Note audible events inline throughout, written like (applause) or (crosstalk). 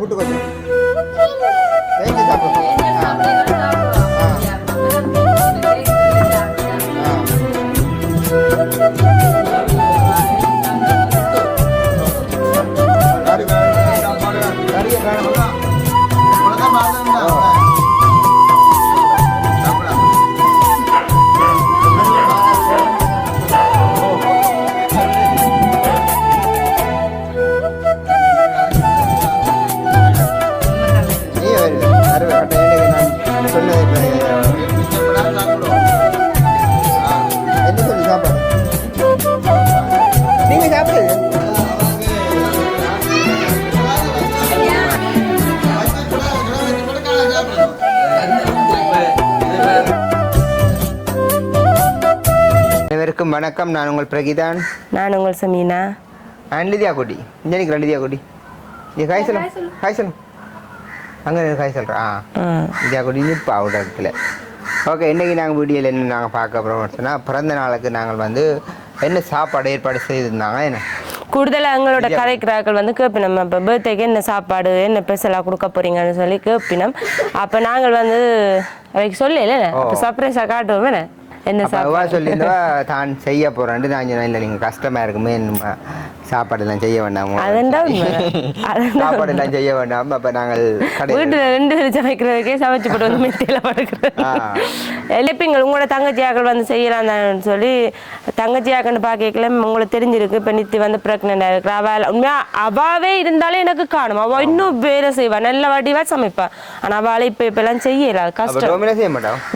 புட்டு வணக்கம் நான் உங்கள் பிரகிதான். நான் உங்கள் சமீனா. நான் லிதியா குட்டி இங்கே நிற்கிறேன் லிதியா குட்டி நீ காய் சொல்லும். காய் சொல்லும். அங்கே காய் சொல்கிறேன் ஆ. லிதியா குட்டி நிற்பா அவுட் இடத்துல. ஓகே இன்றைக்கி நாங்கள் வீடியோவில் என்ன நாங்கள் பார்க்க போகிறோம்னு சொன்னால் பிறந்த நாளுக்கு நாங்கள் வந்து என்ன சாப்பாடு ஏற்பாடு செய்திருந்தாங்க என்ன? கூடுதலாக எங்களோட கதைக்கிறாக்கள் வந்து கேப்பினம். இப்போ பர்த்டேக்கு என்ன சாப்பாடு என்ன ஸ்பெஷலாக கொடுக்க போறீங்கன்னு சொல்லி கேப்பினம். அப்போ நாங்கள் வந்து அவைக்கு சொல்லல அப்போ சர்ப்ரைஸாக காட்டுவோம் என்ன? என்ன சாப்பாடு? சொல்லியிருந்தா தான் செய்ய போகிறேன்ட்டு நான் இல்லை நீங்கள் கஷ்டமாக இருக்குமே நம்ம சாப்பாடெல்லாம் செய்ய வேண்டாம். அதெண்டா (laughs) சாப்பாடெல்லாம் செய்ய வேண்டாம் அப்போ நாங்கள் வீட்டில் ரெண்டு சமைக்கிறதுக்கே சமைச்சு போட்டு வந்து மெத்தையில் படுக்கிறது. ஆ. எழுப்பிங்கள் உங்களோட தங்கச்சியாக்கள் வந்து செய்யலாம் தானேன்னு சொல்லி தங்கச்சியாக்கன்னு பார்க்கல உங்களுக்கு தெரிஞ்சிருக்கு இப்போ நித்தி வந்து ப்ரெக்னெண்டாக இருக்கிற அவள் உண்மையா அவாவே இருந்தாலே எனக்கு காணும். அவள் இன்னும் வேலை செய்வா நல்ல வாட்டிவா சமைப்பா. ஆனால் அவளை இப்போ இப்பெல்லாம் செய்யல அப்போ கஷ்டம்.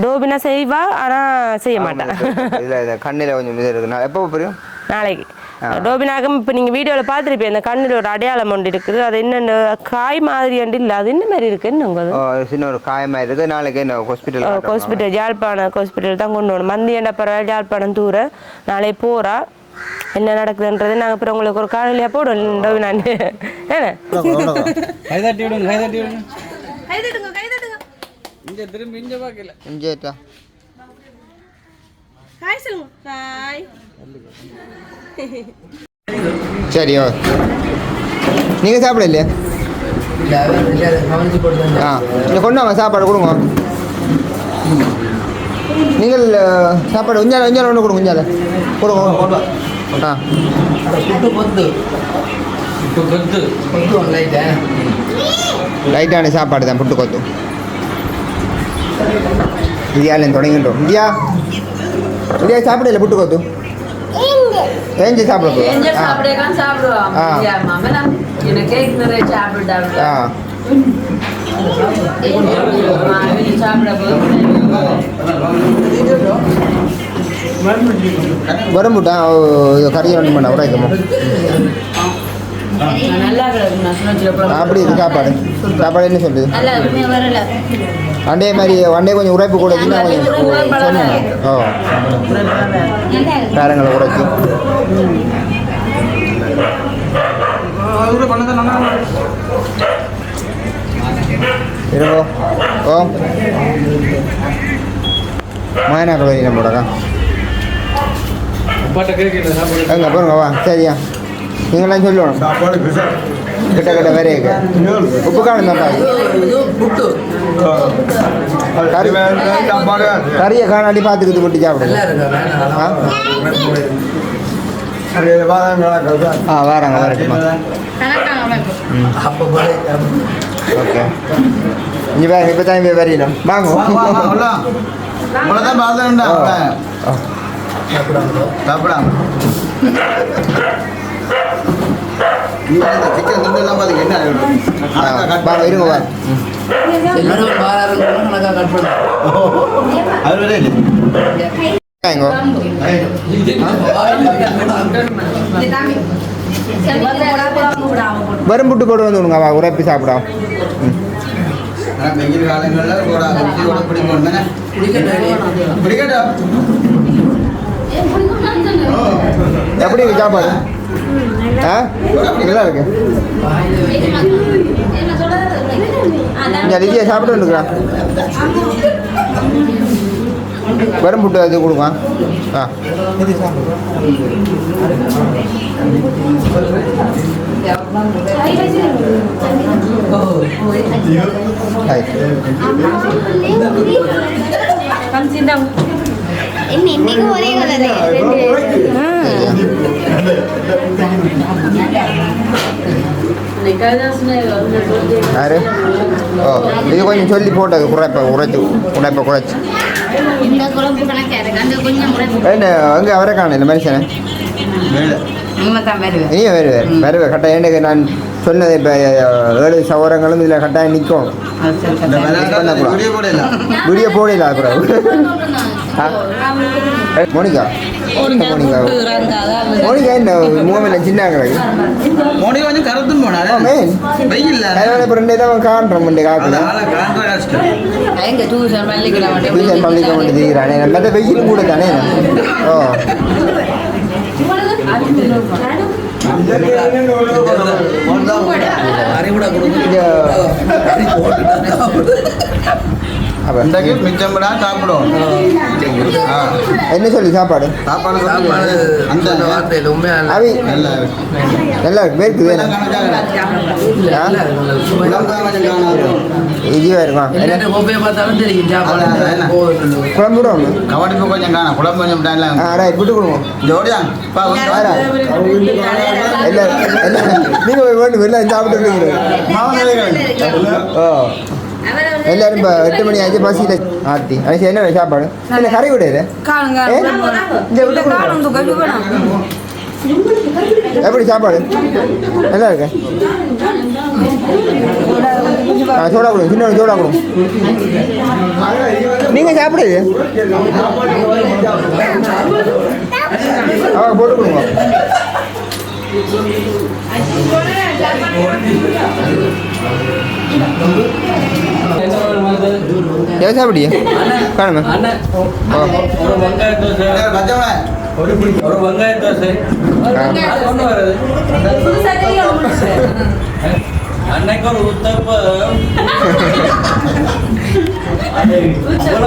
டோபினா செய்வா ஆனால் செய்ய மாட்டான் இதில் இந்த கண்ணில் கொஞ்சம் இது இருக்கு நான் எப்போ புரியும்? நாளைக்கு. டோபினாகம் இப்போ நீங்கள் வீடியோவில் பார்த்துருப்பீங்க அந்த கண்ணில் ஒரு அடையாளம் ஒன்று இருக்குது. அது என்னென்ன காய் மாதிரி அண்டு இல்லை அது என்ன மாதிரி இருக்கு? என்னங்க அது ஓ, சின்ன ஒரு காயமாக இருக்குது நாளைக்கு என்ன ஹாஸ்பிட்டல் ஹாஸ்பிட்டல் யாழ்ப்பாணம் ஹாஸ்பிட்டல் தான் கொண்டு வரணும். மந்தி என்ன பரவாயில்ல யாழ்ப்பாணம் தூர. நாளை போகிறா என்ன நடக்குதுன்றது நாங்கள் அப்புறம் உங்களுக்கு ஒரு காணொலியாக போடுவோம் டோபினான் என்ன? இங்க திரும்பி இங்க பார்க்கல. இஞ்சேட்டா சரி ஓ. நீங்கள் சாப்பிட இல்லையா ஆ இல்லை கொண்டு வாங்க சாப்பாடு கொடுங்க. நீங்கள் சாப்பாடு உஞ்சால உஞ்சால ஒன்று கொடுங்க உஞ்சால கொடுங்க. ஆ. லைட்டான சாப்பாடு தான் புட்டு கொத்து. இந்தியாவில் தொடங்கிட்டோம். இந்தியா? இந்தியா சாப்பிடல புட்டு கொத்து. ஏஞ்சி சாப்பிட போதும் எங்க ஆ. சாப்பிடலாம் சாப்பிடுவோம் ஆ. முடியாம மேடம் எனக்கு கேக் நிறைய சாப்பிட்டாங்க ஆ. சாப்பிட போது வரம்புட்டா இது கறியை ரெண்டு மணி உடைக்கமோ நல்லா கிடக்கு நான் சொன்ன அப்படி இது சாப்பாடு. சாப்பாடு என்ன சொல்லுது? வண்டே மாதிரி வண்டே கொஞ்சம் உழைப்பு கூட கொஞ்சம் சொன்னேன். ஓ. பேரங்களை உடைச்சி. இருக்கோ ஓ. மாயனார் வரி நம்மளோட எங்க பாருங்க வா. சரியா. நீங்களாம் சொல்லணும் கிட்ட கிட்ட வேறையாக உப்பு காணும் கறியை காணாடி பார்த்துக்கிட்டு விட்டு சாப்பிடுங்க ஆ வராங்க வரட்டுமா ஓகே இங்கே வேறு இப்போ தான் இங்கே வரையிடும் வாங்க ஓ. ஆ, வாங்க இருங்க வாங்க வாங்க வரும் புட்டு போட்டு வந்து விடுங்க வா உரைப்பி சாப்பிடும் வெயில் காலங்களில் பிடிக்கும் தானே எப்படி சாப்பாடு ஆ? நல்லா இருக்கு இங்கே லிஜியை சாப்பிட்டு வந்துருக்குறா. வெறும் புட்டு அது கொடுங்க ஆ. ஹாய். என்ன இன்னைக்கு ஒரே கலரு. யாரு ஓ இது கொஞ்சம் சொல்லி போட்டது குறைப்ப குறைச்சு குறைப்ப குறைச்சு என்ன அங்கே அவரை காணும் இந்த மனுஷனை இனியும் வருவார் வருவார் கட்டாயம் எனக்கு நான் சொன்னது இப்போ ஏழு சவரங்களும் இதில் கட்டாயம் நிற்கும் வீடியோ கூட இல்லை வீடியோ போடல அப்புறம் மோனிகா மோனிகா மோனிகா என்ன மூமெண்ட்ல சின்ன கிடக்கு மோடி கொஞ்சம் கருத்தும் மேன் வெயில் அதனால இப்போ ரெண்டு தான் காண்றோம் ரெண்டு காக்கல டியூஷன் பள்ளிக்க கூட தானே ஓ அறிவுடா கொடுத்து அப்போ இன்றைக்கு மிச்சம்படா சாப்பிடுவோம் ஆ என்ன சொல்லி சாப்பாடு சாப்பாடு அந்த வார்த்தையில் உண்மையாக அவி நல்லா நல்லா பேருக்கு வேணும் ஆ? இதுவா இருக்கும் என்ன அதான், என்ன? குழம்பு விடுவோம் கவனிப்பு கொஞ்சம் காணும் குழம்பு கொஞ்சம் ரைட் விட்டு கொடுவோம் ஜோடியா நீங்கள் வேணும் சாப்பிட்டு ஓ எல்லாரும் இப்போ எட்டு மணி ஆச்சு பசியில் ஆத்தி அது என்ன சாப்பாடு இல்லை கறி ஏ? இந்த விட்டு. எப்படி சாப்பாடு நல்லா இருக்கு சோடா கொடுங்க சின்ன சோடா கொடுங்க நீங்கள் சாப்பிடுது ஆ போட்டு கொடுங்க காணுமே அண்ணன் ஓ ஒரு வெங்காய தோசை பச்சை ஒரு வெங்காய தோசை கொண்டு வருது அன்னைக்கு ஒரு உத்தப்பம்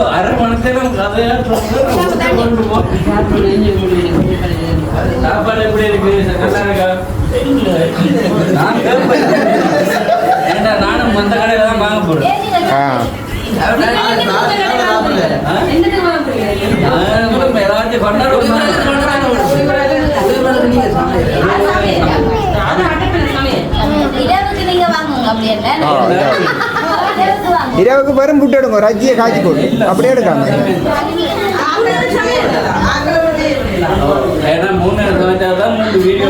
அரை மணி நேரம் கதையா. சாப்பாடு எப்படி இருக்கு நல்லா இருக்கா நான் கேட்பேன் ஏன்டா நானும் மந்த கடையில தான் வாங்க போறேன் இரவுக்கு பெரும் புட்டு எடுங்க. ரஜ்ஜியை காய்ச்சி போட்டு அப்படியே எடுக்காம. மூணு வீடியோ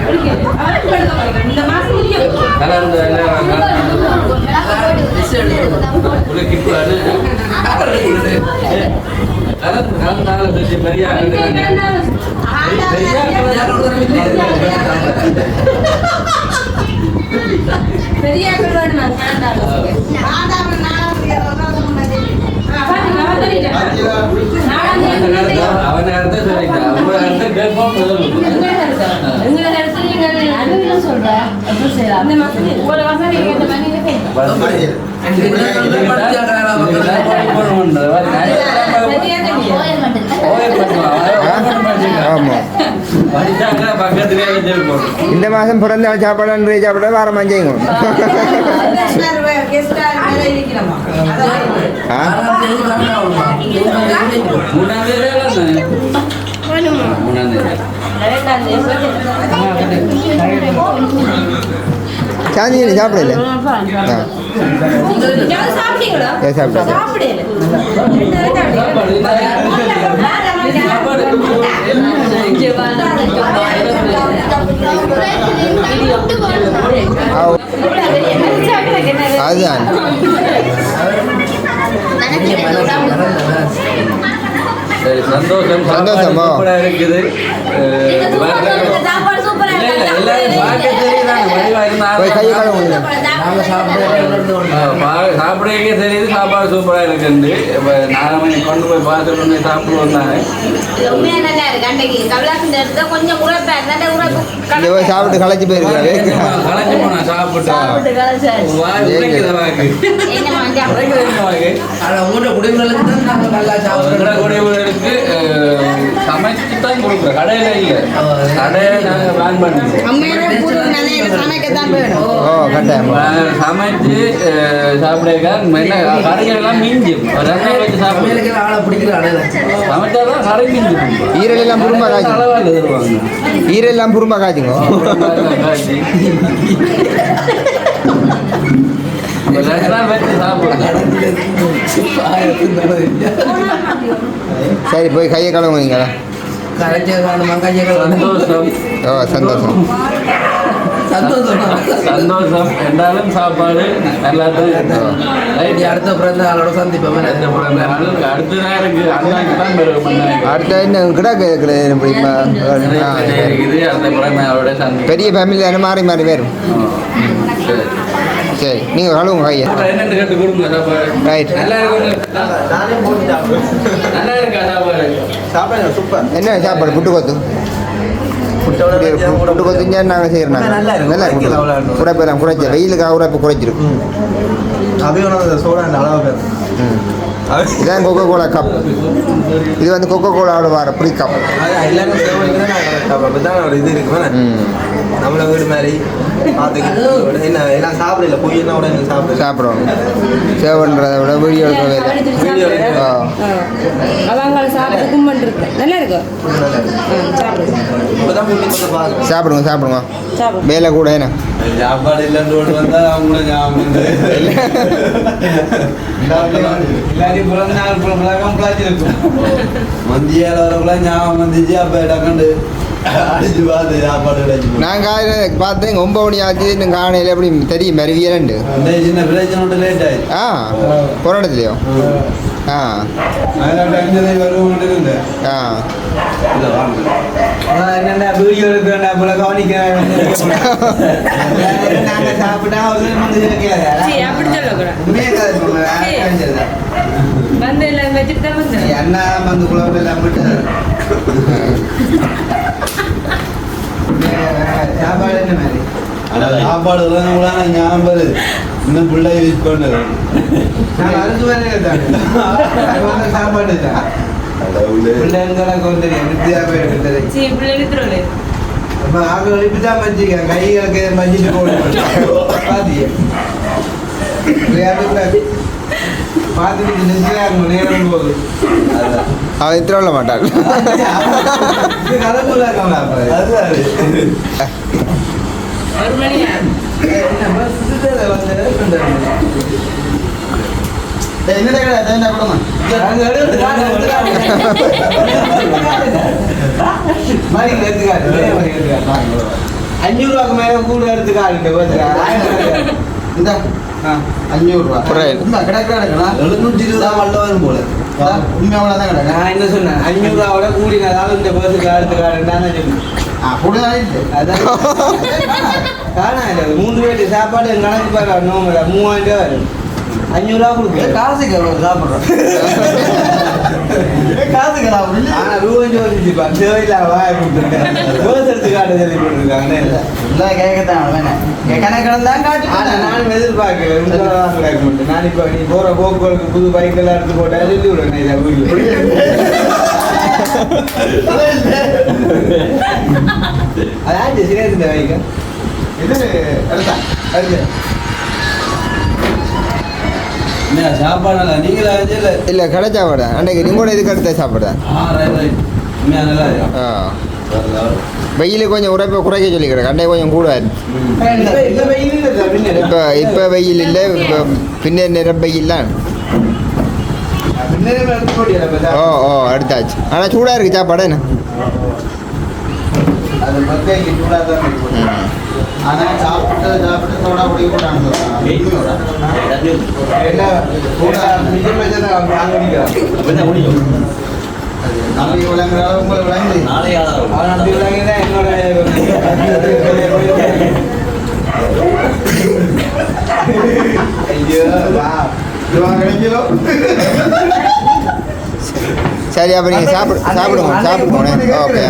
எடுக்க கடைக்கு கடைக்கு சாப்பிடுறாரு பாருங்க. வேண்டாம் கலந்து எல்லாம் உனக்கு இப்போ அது கலந்து கலந்தால செஞ்சு பெரிய ஆள் அவன் அர்த்தம் சொல்லிட்டான் உங்க அர்த்தம் கேட்போம் ஆமாம் பக்கத்துலேயே வச்சிருப்போம் இந்த மாதம் பிறந்த சாப்பாடு அன்றைய சாப்பாடு வாரம் மஞ்சைங்க ஆ? மூணாம் தேதி மூணாம் தேதி. சாந்தி நீ சாப்பிடல ஆ ஏ சாப்பிட்டா ஆ, அதுதான் சரி சந்தோஷம் சந்தோஷமா? சூப்பரா இருக்குது. எல்லாரும் பார்க்க சாப்பிடவே தெரியுது சாப்பாடு சூப்பரா இருக்குண்டு இப்ப நாலு கொண்டு போய் பார்த்துட்டு வந்து உரைப்பு இங்க போய் சாப்பிட்டு களைச்சு போயிருக்காரு கலைஞ்சு போனா சாப்பிட்டு. சாப்பிட்டு தான் கொடுக்குறோம் கடையில இல்ல. நாங்க சமைச்சு என்ன கடைகள் எல்லாம் மிஞ்சும் ரெண்டாயிரம் வச்சு சமையலுக்கு ஆளை பிடிக்கிற அடையில சமைச்சாதான் கடை மிஞ்சும் ஈரல் எல்லாம் காய்ச்சி ஈரல் காய்ச்சுங்க சாப்பிடுங்க சரி போய் கையை கழுவுங்க கரைச்சல் மங்காய்ச்சல் சந்தோஷம். சந்தோஷம். என்றாலும் சாப்பாடு எல்லாத்தையும் அடுத்த பிறந்த ஆளோட சந்திப்போம் அடுத்த நேரம் அண்ணாக்கு தான் அடுத்த என்ன கிடக்கு இருக்குது சந்தி பெரிய ஃபேமிலி மாறி மாறி வரும். சரி நீங்கள் கழுவுங்க கையை. ரைட் நல்லா இருக்கும் நல்லா இருக்கா சாப்பாடு என்ன சாப்பாடு புட்டு கொத்து? புட்டு கொத்துஞ்சா நாங்கள் செய்கிறோம் நல்லா இருக்கும். நல்லா குறைக்கல, அவ்வளோ இருக்கும் இருக்கும். குறைப்பு எல்லாம் குறைச்சி வெயிலுக்காக குறைப்பு குறைச்சிருக்கு ம். இதான் கொக்கோ கோலா கப் இது வந்து கொக்கோ கோலாவோட வர ப்ரீ கப் இது இருக்கு நம்மள வீடு மாதிரி பார்த்துக்கிட்டு என்ன எல்லாம் சாப்பிடல பொய்யெல்லாம் கூட என்ன சாப்பிடல. சாப்பிடுவோம். சேவ் பண்ணுறத விட வீடியோ எடுக்க வேலை ஆ. அவங்க சாப்பிட்டு இருக்கு. நல்லா இருக்கு? இப்பதான் புள்ளி கொஞ்சம் பாருங்க. சாப்பிடுங்க சாப்பிடுங்க. சாப்பிடு. வேலை கூட என்ன? சாப்பாடு இல்லைன்னு ரோடு வந்தா அவங்கள ஞாபகம் எல்லாரையும் பிறந்த நாள் பிறந்தாக்கம் பிளாச்சிருக்கும் மந்தியால் வரக்குள்ள ஞாபகம் வந்துச்சு அப்போ டக்கண்டு அடிச்சு நான் பார்த்தேன் ஒன்பது மணி ஆச்சு இன்னும் காலையில் எப்படி தெரியும் மருவியலண்டு அந்த சின்ன பிரச்சனை ஆ ஆ அதனால வீடியோ எடுக்கிறேன் போல கவனிக்கிறேன் நாங்க சாப்பிட்டா வந்து வந்து சரி, அப்படி கதை சொல்றேன் வந்து எல்லாம் வச்சுட்டு தான் வந்து அண்ணா வந்து குழம்பு எல்லாம் விட்டு சாப்பாடு. என்ன மாதிரி சாப்பாடு ஞாபகம் வருது இன்னும் பிள்ளை யூஸ் நான் அறுத்து வரேன் சாப்பாடு தான் கைகளுக்கு மஞ்சிட்டு பாத்திய பார்த்துட்டு நிச்சயம் நேரம் அதான் அவன் இத்திர விட மாட்டான் மணி என்ன சுத்தத்தை வந்து மேல கூட எடுத்து காட்டு கொஞ்சம் உண்மை, கிடக்கு கிடக்குண்ணா. எழுநூற்றி இருபது வல்ல வரும் போல. கிடக்கு. நான் என்ன சொன்னேன் கூடினதால இந்த சொன்னேன் பேருக்கு சாப்பாடு கணக்கு பாரு மூவாயிரம் ரூபாய் வரும் அஞ்சூறுரூவா கொடுக்கு காசுக்கு எவ்வளோ சாப்பிட்றோம் காசுக்கு ஆனால் ரூபாய் வந்துச்சுப்பா தேவையில்லாம வாய கொடுத்துருக்கேன் ரோஸ் எடுத்து காட்ட சொல்லி கொடுத்துருக்காங்க. இல்லை. கேட்கத்தான் வேணாம் கணக்கணம் தான் காட்டு ஆனால் நானும் மாட்டேன் நான் இப்போ நீ போகிற போக்குவரத்து புது பைக்கெல்லாம் எடுத்து போட்டா சொல்லி விடுறேன் இதை அதான் சிரேஷ் இந்த பைக்கு இது அடுத்தா அடுத்து சாப்பாடு நீங்களா இல்லை? கடை சாப்பாடு. அன்றைக்கு நீங்க கூட இதுக்கு அடுத்த சாப்பாடு ஆ வெயில் கொஞ்சம் உரைப்பை குறைக்க சொல்லிக்கிறேன். அன்றைக்கு கொஞ்சம் கூட. இப்போ இப்போ வெயில் இல்லை இப்போ பின்ன நிறம் வெயில்லாம். ஓ ஓ எடுத்தாச்சு ஆனால் சூடாக இருக்குது சாப்பாடு என்ன? அது பத்தே இவ்வளோ தான் இருக்கு. ஆனால் சாப்பிட்டு சாப்பிட்டு சோடா குடிக்க போட்டாங்க நாளைக்கு விளங்குற உங்களுக்கு விளங்குது. சரி அப்போ நீங்கள் சாப்பிடு சாப்பிடுங்க சாப்பிடுங்க ஓகே.